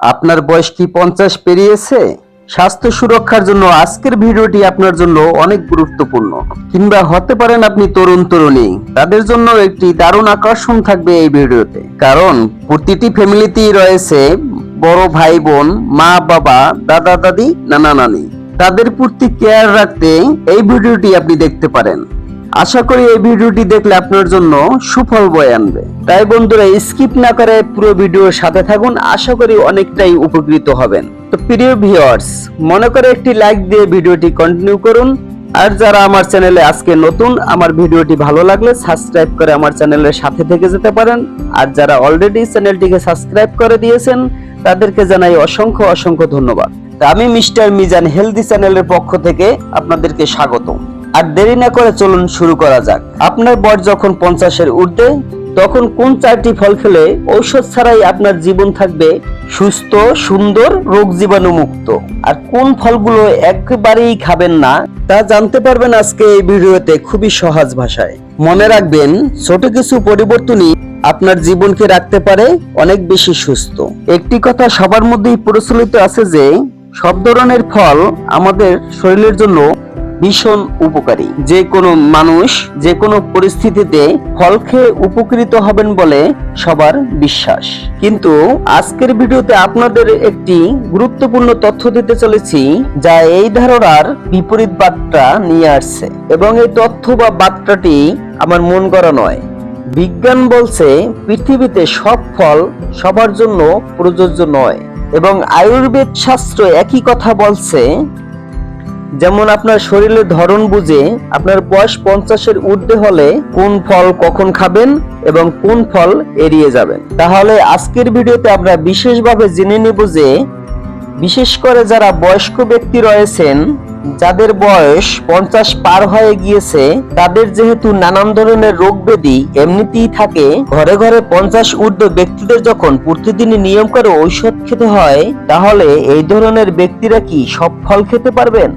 আপনার বয়স কি পঞ্চাশ পেরিয়েছে? স্বাস্থ্য সুরক্ষার জন্য আজকের ভিডিওটি আপনার জন্য অনেক গুরুত্বপূর্ণ। কিংবা হতে পারেন আপনি তরুণ তরুণী। তাদের জন্য একটি দারুণ আকর্ষণ থাকবে এই ভিডিওতে। কারণ প্রতিটি ফ্যামিলিতেই রয়েছে বড় ভাই বোন মা, বাবা, দাদা, দাদি, নানা, নানি। তাদের প্রতি কেয়ার রাখতে এই ভিডিওটি আপনি দেখতে পারেন। আশা করি এই ভিডিওটি দেখলে আপনার জন্য সুফল বয়ে আনবে। তাই বন্ধুরা স্কিপ না করে পুরো ভিডিওর সাথে থাকুন, আশা করি অনেকটাই উপকৃত হবেন। তো প্রিয় ভিউয়ার্স মনে করে একটি লাইক দিয়ে ভিডিওটি কন্টিনিউ করুন। আর যারা আমার চ্যানেলে আজকে নতুন, আমার ভিডিওটি ভালো লাগলে সাবস্ক্রাইব করে আমার চ্যানেলের সাথে থেকে যেতে পারেন। আর যারা অলরেডি চ্যানেলটিকে সাবস্ক্রাইব করে দিয়েছেন, তাদেরকে জানাই অসংখ্য অসংখ্য ধন্যবাদ। আমি মিস্টার মিজান হেলদি চ্যানেলের পক্ষ থেকে আপনাদেরকে স্বাগতম। আর দেরি না করে চলুন শুরু করা যাক। আপনার বয়স যখন পঞ্চাশের ঊর্ধ্বে, তখন কোন চারটি ফল খেলে ঔষধ ছাড়াই আপনার জীবন থাকবে সুস্থ, সুন্দর, রোগ জীবাণু মুক্ত? আর কোন ফলগুলো একেবারেই খাবেন না, তা জানতে পারবেন আজকে এই ভিডিওতে খুবই সহজ ভাষায়। মনে রাখবেন, ছোট কিছু পরিবর্তনই আপনার জীবনকে রাখতে পারে অনেক বেশি সুস্থ। একটি কথা সবার মধ্যেই প্রচলিত আছে যে, সব ধরনের ফল আমাদের শরীরের জন্য ভীষণ উপকারী। যে কোনো মানুষ যে কোনো পরিস্থিতিতে ফল খেয়ে উপকৃত হবেন বলে সবার বিশ্বাস। কিন্তু আজকের ভিডিওতে আপনাদের একটি গুরুত্বপূর্ণ তথ্য দিতে চলেছি, যা এই ধারণার বিপরীত বার্তা নিয়ে আসছে। এবং এই তথ্য বা বার্তাটি আমার মন করা নয়। বিজ্ঞান বলছে, পৃথিবীতে সব ফল সবার জন্য প্রযোজ্য নয়। এবং আয়ুর্বেদ শাস্ত্র একই কথা বলছে যেমন আপনার শরীরের ধরন বুঝে আপনার বয়স পঞ্চাশের ঊর্ধ্বে হলে কোন ফল কখন খাবেন এবং কোন ফল এড়িয়ে যাবেন। তাহলে আজকের ভিডিওতে আমরা বিশেষভাবে জেনে নেব যে বিশেষ করে যারা বয়স্ক ব্যক্তি রয়েছেন, যাদের বয়স পঞ্চাশ পার হয়ে গিয়েছে, তাদের যেহেতু নানান ধরনের রোগ ব্যাধি এমনিতেই থাকে, ঘরে ঘরে পঞ্চাশ ঊর্ধ্ব ব্যক্তিদের যখন প্রতিদিনই নিয়ম করে ঔষধ খেতে হয়, তাহলে এই ধরনের ব্যক্তিরা কি সব ফল খেতে পারবেন?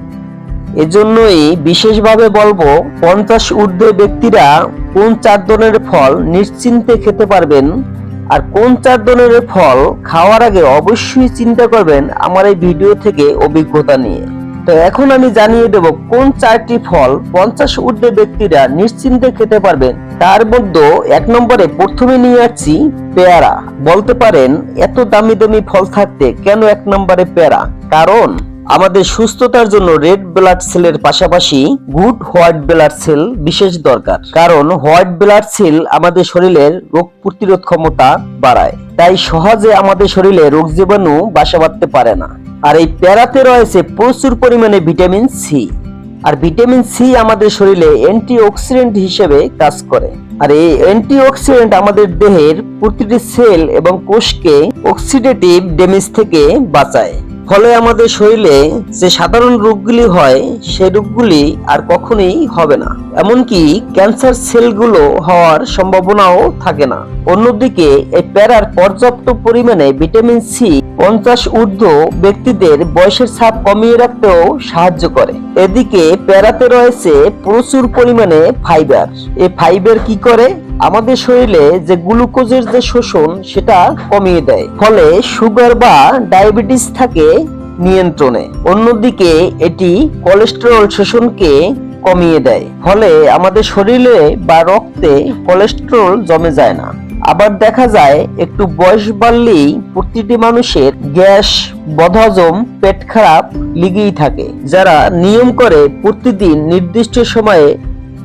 এজন্যই বিশেষভাবে বলব, পঞ্চাশ ঊর্ধ্ব ব্যক্তিরা কোন চার ধরনের ফল নিশ্চিন্তে খেতে পারবেন আর কোন চার ধরনের ফল খাওয়ার আগে অবশ্যই চিন্তা করবেন আমার এই ভিডিও থেকে অভিজ্ঞতা নিয়ে। তো এখন আমি জানিয়ে দেব কোন চারটি ফল পঞ্চাশ ঊর্ধ্বে ব্যক্তিরা নিশ্চিন্তে খেতে পারবেন। তার মধ্যে এক নম্বরে প্রথমে নিয়ে আসছি পেয়ারা। বলতে পারেন, এত দামি দামি ফল থাকতে কেন এক নম্বরে পেয়ারা? কারণ আমাদের সুস্থতার জন্য রেড ব্লাড সেলের পাশাপাশি গুড হোয়াইট ব্লাড সেল বিশেষ দরকার। কারণ হোয়াইট ব্লাড সেল আমাদের শরীরের রোগ প্রতিরোধ ক্ষমতা বাড়ায়। তাই সহজে আমাদের শরীরে রোগ জীবাণু বাসা বাঁধতে পারে না। আর এই প্যারাতে রয়েছে প্রচুর পরিমাণে ভিটামিন সি আর ভিটামিন সি আমাদের শরীরে অ্যান্টিঅক্সিডেন্ট হিসেবে কাজ করে। আর এই অ্যান্টিঅক্সিডেন্ট আমাদের দেহের প্রতিটি সেল এবং কোষকে অক্সিডেটিভ ড্যামেজ থেকে বাঁচায়। ফলে আমাদের শরীরে যে সাধারণ রোগগুলি হয় সেই রোগগুলি আর কখনোই হবে না। এমনকি ক্যান্সার সেলগুলো হওয়ার সম্ভাবনাও থাকে না। অন্যদিকে এই প্যারার পর্যাপ্ত পরিমাণে ভিটামিন সি পঞ্চাশ ঊর্ধ্ব ব্যক্তিদের বয়সের ছাপ কমিয়ে রাখতেও সাহায্য করে। এদিকে, প্যারাতে রয়েছে প্রচুর পরিমাণে ফাইবার। এই ফাইবার কি করে? আমাদের শরীরে যে গ্লুকোজের যে শোষণ, সেটা কমিয়ে দেয়। ফলে সুগার বা ডায়াবেটিস থাকে নিয়ন্ত্রণে। অন্যদিকে এটি কোলেস্টেরল শোষণকে কমিয়ে দেয়। ফলে আমাদের শরীরে বা রক্তে কোলেস্টেরল জমে যায় না। আবার দেখা যায়, একটু বয়স বাড়লেই প্রতিটি মানুষের গ্যাস বদহজম পেট খারাপ লেগেই থাকে, যারা নিয়ম করে প্রতিদিন নির্দিষ্ট সময়ে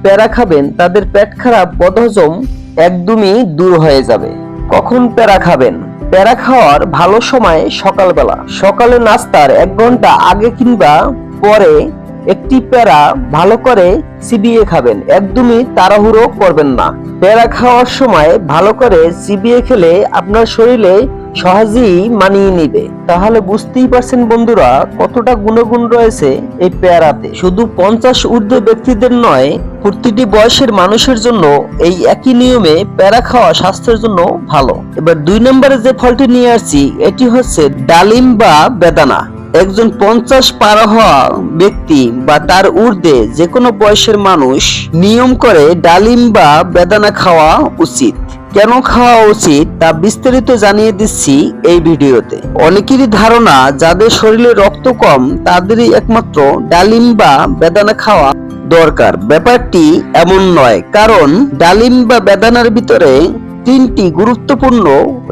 প্যারা খাবেন, তাদের পেট খারাপ, বদহজম একদমই দূর হয়ে যাবে। কখন প্যারা খাবেন? প্যারা খাওয়ার ভালো সময় সকালবেলা। সকালে নাস্তার এক ঘণ্টা আগে কিংবা পরে একটি প্যারা ভালো করে চিবিয়ে খাবেন। একদমই তাড়াহুড়ো করবেন না। প্যারা খাওয়ার সময় ভালো করে চিবিয়ে খেলে আপনার শরীরে সহজেই মানিয়ে নিবে। তাহলে বুঝতেই পারছেন বন্ধুরা কতটা গুণগুণ রয়েছে এই পেয়ারাতে শুধু পঞ্চাশ ঊর্ধ্ব ব্যক্তিদের নয়, প্রতিটি বয়সের মানুষের জন্য এই একই নিয়মে প্যারা খাওয়া স্বাস্থ্যের জন্য ভালো। এবার দুই নম্বরে যে ফলটি নিয়ে আসছি, এটি হচ্ছে ডালিম বা বেদানা। একজন পঞ্চাশ পার হওয়া ব্যক্তি বা তার ঊর্ধ্বে যে কোনো বয়সের মানুষ নিয়ম করে ডালিম বা বেদানা খাওয়া উচিত। কেন খাওয়া উচিত তা বিস্তারিত জানিয়ে দিচ্ছি এই ভিডিওতে। অনেকেরই ধারণা, যাদের শরীরে রক্ত কম, তাদেরই একমাত্র ডালিম বা বেদানা খাওয়া দরকার। ব্যাপারটি এমন নয়, কারণ ডালিম বা বেদানার ভিতরে তিনটি গুরুত্বপূর্ণ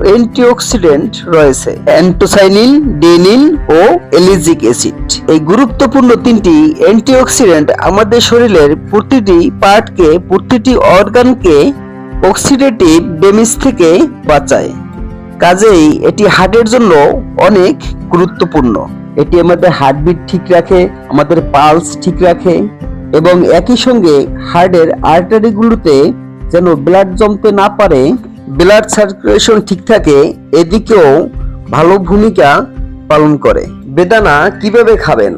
অ্যান্টিঅক্সিডেন্ট রয়েছে, অ্যান্টোসাইনিন, ডেনিন ও এলিজিক অ্যাসিড। এই গুরুত্বপূর্ণ তিনটি অ্যান্টিঅক্সিডেন্ট আমাদের শরীরের প্রতিটি পার্টকে, প্রতিটি অর্গানকে অক্সিডেটিভ ড্যামেজ থেকে বাঁচায়। কাজেই এটি হার্টের জন্য অনেক গুরুত্বপূর্ণ। এটি আমাদের হার্টবিট ঠিক রাখে, আমাদের পালস ঠিক রাখে এবং একই সঙ্গে হার্টের আর্টারিগুলোতে যেন ব্লাড জমতে না পারে ব্লাড সার্কুলেশন ঠিক থাকে, এদিকেও ভালো ভূমিকা পালন করে। বেদানা কীভাবে খাবেন?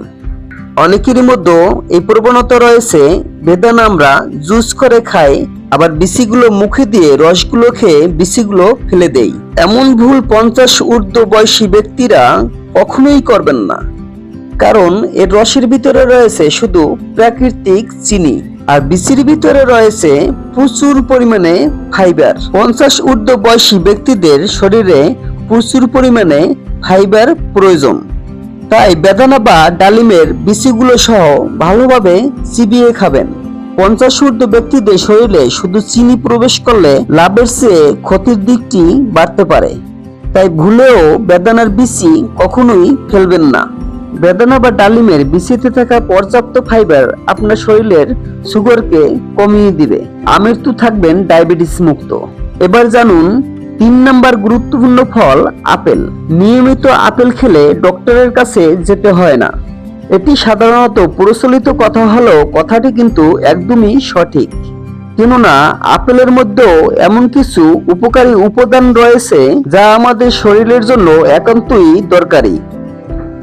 অনেকেরই মধ্যে এই প্রবণতা রয়েছে, বেদানা আমরা জুস করে খাই, আবার বিসিগুলো মুখে দিয়ে রসগুলো খেয়ে বিসিগুলো ফেলে দেই। এমন ভুল পঞ্চাশ ঊর্ধ্ব বয়সী ব্যক্তিরা কখনোই করবেন না। কারণ এর রসের ভিতরে রয়েছে শুধু প্রাকৃতিক চিনি। আর বিচির ভিতরে রয়েছে প্রচুর পরিমাণে ফাইবার। পঞ্চাশ ঊর্ধ্ব বয়সী ব্যক্তিদের শরীরে প্রচুর পরিমাণে ফাইবার প্রয়োজন। তাই বেদানা বা ডালিমের বিচিগুলো সহ ভালোভাবে চিবিয়ে খাবেন। পঞ্চাশ ঊর্ধ্ব ব্যক্তিদের শরীরে শুধু চিনি প্রবেশ করলে লাভের চেয়ে ক্ষতির দিকটি বাড়তে পারে। তাই ভুলেও বেদানার বিচি কখনোই ফেলবেন না। বেদানা বা ডালিমের বিচিতে থাকা পর্যাপ্ত ফাইবার আপনার শরীরের সুগারকে কমিয়ে দিবে। আমৃত্যু থাকবেন ডায়াবেটিস মুক্ত। এবার জানুন, তিন নাম্বার গুরুত্বপূর্ণ ফল আপেল। নিয়মিত আপেল খেলে ডক্টরের কাছে যেতে হয় না। এটি সাধারণত প্রচলিত কথা হলেও কথাটি কিন্তু একদমই সঠিক। কেননা, আপেলের মধ্যেও এমন কিছু উপকারী উপাদান রয়েছে যা আমাদের শরীরের জন্য একান্তই দরকারি।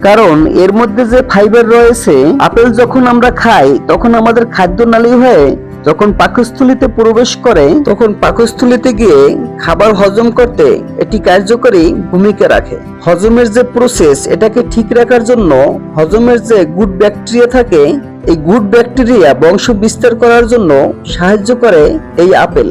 কারণ এর মধ্যে যে ফাইবার রয়েছে, আপেল যখন আমরা খাই, তখন আমাদের খাদ্য নালী হয়ে যখন পাকস্থলিতে প্রবেশ করে, তখন পাকস্থলিতে গিয়ে খাবার হজম করতে এটি কার্যকরী ভূমিকা রাখে। হজমের যে প্রসেস এটাকে ঠিক রাখার জন্য হজমের যে গুড ব্যাকটেরিয়া থাকে, এই গুড ব্যাকটেরিয়া বংশ বিস্তার করার জন্য সাহায্য করে এই আপেল।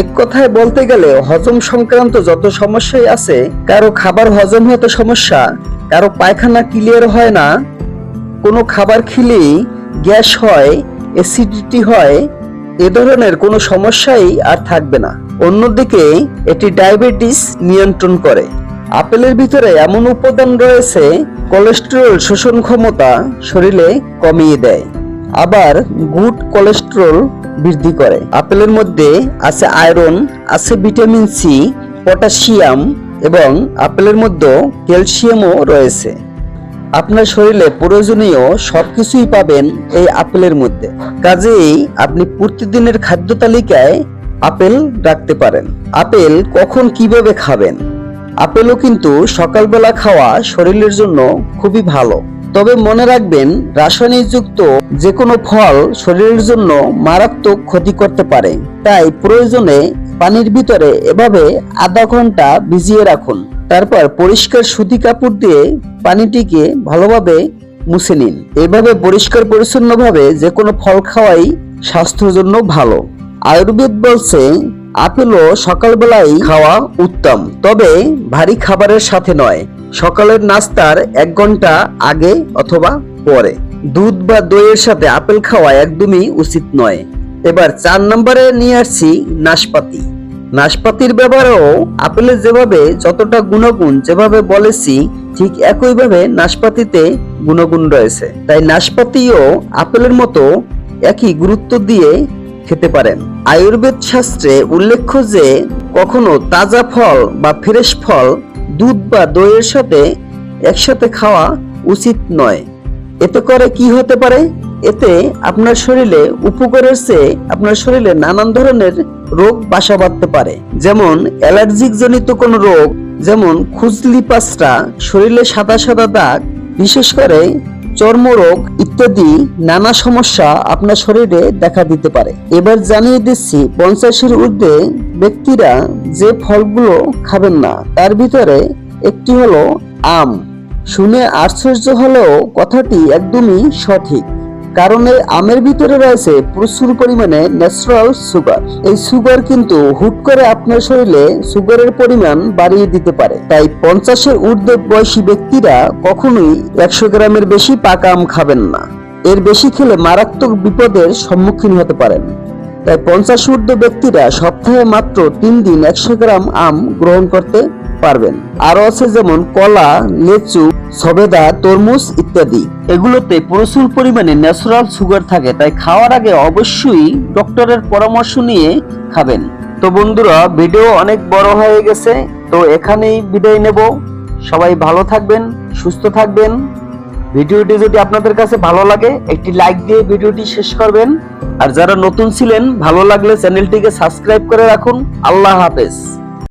এক কথায় বলতে গেলে, হজম সংক্রান্ত যত সমস্যাই আছে, কারও খাবার হজম হতে সমস্যা কারও পায়খানা ক্লিয়ার হয় না, কোনো খাবার খেলেই গ্যাস হয় অ্যাসিডিটি হয়, এ ধরনের কোনো সমস্যাই আর থাকবে না। অন্যদিকে, এটি ডায়াবেটিস নিয়ন্ত্রণ করে। আপেলের ভিতরে এমন উপাদান রয়েছে কোলেস্টেরল শোষণ ক্ষমতা শরীরে কমিয়ে দেয়। আবার গুড কোলেস্টেরল বৃদ্ধি করে। আপেলের মধ্যে আছে আয়রন আছে ভিটামিন সি পটাশিয়াম এবং আপেলের মধ্যে ক্যালসিয়ামও রয়েছে। আপনার শরীরে প্রয়োজনীয় সবকিছুই পাবেন এই আপেলের মধ্যে। কাজেই আপনি প্রতিদিনের খাদ্য তালিকায় আপেল রাখতে পারেন। আপেল কখন কীভাবে খাবেন? আপেলও কিন্তু সকালবেলা খাওয়া শরীরের জন্য খুবই ভালো। তবে মনে রাখবেন, রাসায়নিকযুক্ত যে কোনো ফল শরীরের জন্য মারাত্মক ক্ষতি করতে পারে। তাই প্রয়োজনে পানির ভিতরে এভাবে আধা ঘণ্টা ভিজিয়ে রাখুন। তারপর পরিষ্কার সুতি কাপড় দিয়ে পানিটিকে ভালোভাবে মুছে নিন। এভাবে পরিষ্কার পরিচ্ছন্নভাবে যে কোনো ফল খাওয়াই স্বাস্থ্যের জন্য ভালো। আয়ুর্বেদ বলছে, আপেলও সকালবেলায় খাওয়া উত্তম, তবে ভারী খাবারের সাথে নয়। সকালের নাস্তার এক ঘণ্টা আগে অথবা পরে। দুধ বা দইয়ের সাথে আপেল খাওয়া একদমই উচিত নয়। এবার চার নম্বরে নিয়ে আসছি নাশপাতি। নাশপাতির ব্যবহারেও আপেলের যেভাবে যতটা গুণগুণ যেভাবে বলেছি ঠিক একইভাবে নাশপাতিতে গুণগুণ রয়েছে। তাই নাশপাতিও আপেলের মতো একই গুরুত্ব দিয়ে খেতে পারেন। আয়ুর্বেদ শাস্ত্রে উল্লেখ্য যে, কখনো তাজা ফল বা ফ্রেশ ফল, দুধ বা দইয়ের সাথে একসাথে খাওয়া উচিত নয়। এতে করে কি হতে পারে? এতে আপনার শরীরে উপকারের চেয়ে আপনার শরীরে নানান ধরনের রোগ বাসা বাঁধতে পারে। যেমন অ্যালার্জিক জনিত কোনো রোগ, যেমন খুজলি পাঁচটা, শরীরে সাদা সাদা দাগ, বিশেষ করে চর্মরোগ ইত্যাদি নানা সমস্যা আপনার শরীরে দেখা দিতে পারে। এবার জানিয়ে দিচ্ছি, পঞ্চাশের ঊর্ধ্বে ব্যক্তিরা যে ফলগুলো খাবেন না, তার ভিতরে একটি হলো আম। শুনে আশ্চর্য হলেও কথাটি একদমই সঠিক। কারণ এই আমের ভিতরে রয়েছে প্রচুর পরিমাণে ন্যাচারাল সুগার এই সুগার কিন্তু হুট করে আপনার শরীরে সুগারের পরিমাণ বাড়িয়ে দিতে পারে। তাই পঞ্চাশের ঊর্ধ্ব বয়সী ব্যক্তিরা কখনোই একশো গ্রামের বেশি পাকা আম খাবেন না। এর বেশি খেলে মারাত্মক বিপদের সম্মুখীন হতে পারেন। তাই পঞ্চাশ ঊর্ধ্ব ব্যক্তিরা সপ্তাহে মাত্র তিন দিন একশো গ্রাম আম গ্রহণ করতে পারবেন। আরও আছে যেমন কলা, লেচু সবেদা, তরমুজ ইত্যাদি। এগুলোতে প্রচুর পরিমাণে ন্যাচারাল সুগার থাকে, তাই খাওয়ার আগে অবশ্যই ডক্টরের পরামর্শ নিয়ে খাবেন। তো বন্ধুরা, ভিডিও অনেক বড় হয়ে গেছে, তো এখানেই বিদায় নেব। সবাই ভালো থাকবেন, সুস্থ থাকবেন। ভিডিওটি যদি আপনাদের কাছে ভালো লাগে, একটি লাইক দিয়ে ভিডিওটি শেষ করবেন। আর যারা নতুন ছিলেন, ভালো লাগলে চ্যানেলটিকে সাবস্ক্রাইব করে রাখুন। আল্লাহ হাফেজ।